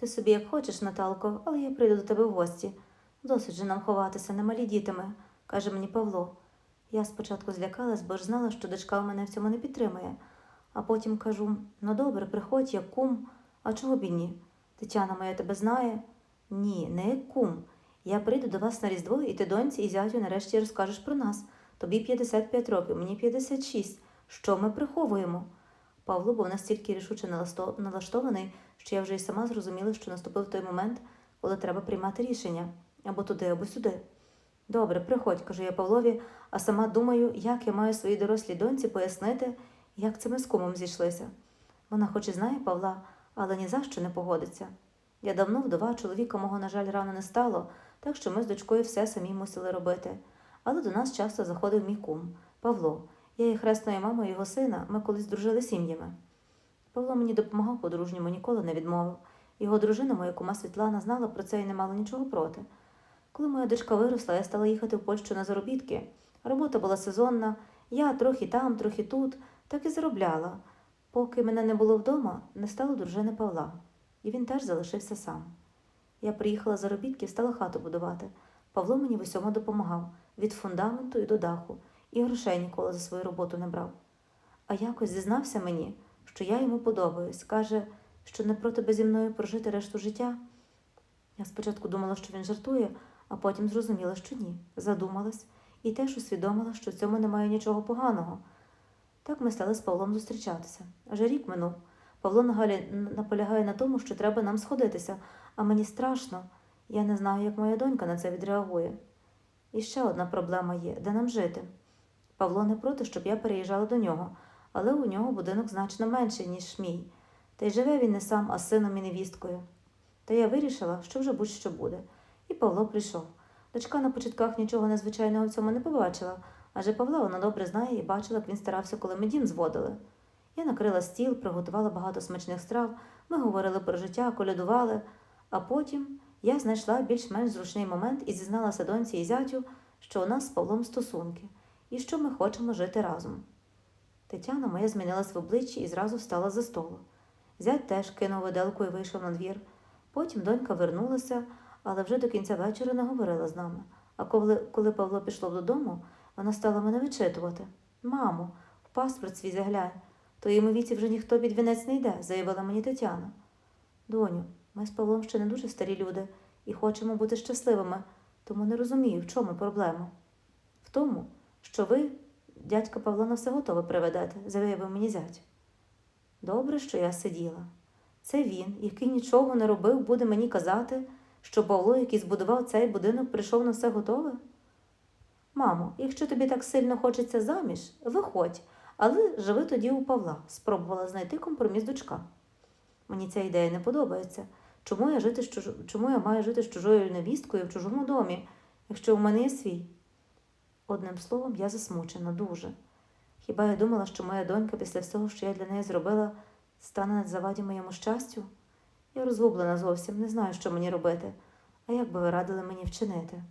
Ти собі як хочеш, Наталко, але я прийду до тебе в гості. Досить же нам ховатися, немалі діти ми, каже мені Павло. Я спочатку злякалась, бо ж знала, що дочка мене в цьому не підтримує. А потім кажу: ну добре, приходь, як кум. А чого б і ні? Тетяна моя тебе знає? Ні, не як кум. Я прийду до вас на Різдво, і ти доньці і зятю нарешті розкажеш про нас. Тобі 55 років, мені 56. Що ми приховуємо? Павло був настільки рішуче налаштований, що я вже й сама зрозуміла, що наступив той момент, коли треба приймати рішення або туди, або сюди. Добре, приходь, кажу я Павлові, а сама думаю, як я маю своїй дорослій доньці пояснити, як це ми з кумом зійшлися. Вона хоч і знає Павла, але ні за що не погодиться. Я давно вдова, чоловіка мого, на жаль, рано не стало, так що ми з дочкою все самі мусили робити. Але до нас часто заходив мій кум Павло. Я є хресною мамою його сина, ми колись дружили сім'ями. Павло мені допомагав по-дружньому, ніколи не відмовив. Його дружина, моя кума Світлана, знала про це і не мала нічого проти. Коли моя дочка виросла, я стала їхати в Польщу на заробітки. Робота була сезонна, я трохи там, трохи тут, так і заробляла. Поки мене не було вдома, не стало дружини Павла, і він теж залишився сам. Я приїхала з заробітків, стала хату будувати. Павло мені в усьому допомагав від фундаменту і до даху, і грошей ніколи за свою роботу не брав. А якось зізнався мені, що я йому подобаюсь, каже, що не проти би зі мною прожити решту життя. Я спочатку думала, що він жартує, а потім зрозуміла, що ні, задумалась і теж усвідомила, що в цьому немає нічого поганого. Так ми стали з Павлом зустрічатися. Вже рік минув. Павло наполягає на тому, що треба нам сходитися, а мені страшно. Я не знаю, як моя донька на це відреагує. І ще одна проблема є де нам жити. Павло не проти, щоб я переїжджала до нього, але у нього будинок значно менший, ніж мій. Та й живе він не сам, а з сином і невісткою. Та я вирішила, що вже будь-що буде. І Павло прийшов. Дочка на початках нічого незвичайного в цьому не побачила, адже Павла вона добре знає і бачила, як він старався, коли ми дім зводили. Я накрила стіл, приготувала багато смачних страв, ми говорили про життя, колядували, а потім я знайшла більш-менш зручний момент і зізналася доньці і зятю, що у нас з Павлом стосунки, і що ми хочемо жити разом. Тетяна моя змінилась в обличчі і зразу встала за столу. Зять теж кинув виделку і вийшов на двір. Потім донька вернулася, але вже до кінця вечора не говорила з нами. А коли, коли Павло пішов додому, вона стала мене вичитувати. Мамо, в паспорт свій заглянь, то йому віці вже ніхто під вінець не йде, заявила мені Тетяна. Доню, ми з Павлом ще не дуже старі люди і хочемо бути щасливими, тому не розумію, в чому проблема. В тому, що ви, дядька Павла, на все готове приведете, заявив мені зять. Добре, що я сиділа. Це він, який нічого не робив, буде мені казати, що Павло, який збудував цей будинок, прийшов на все готове? Мамо, якщо тобі так сильно хочеться заміж, виходь, але живи тоді у Павла, спробувала знайти компроміс дочка. Мені ця ідея не подобається. Чому я, жити з чужо... Чому я маю жити з чужою невісткою в чужому домі, якщо у мене є свій? Одним словом, я засмучена дуже. Хіба я думала, що моя донька після всього, що я для неї зробила, стане на заваді моєму щастю? Я розгублена зовсім, не знаю, що мені робити. А як би ви радили мені вчинити?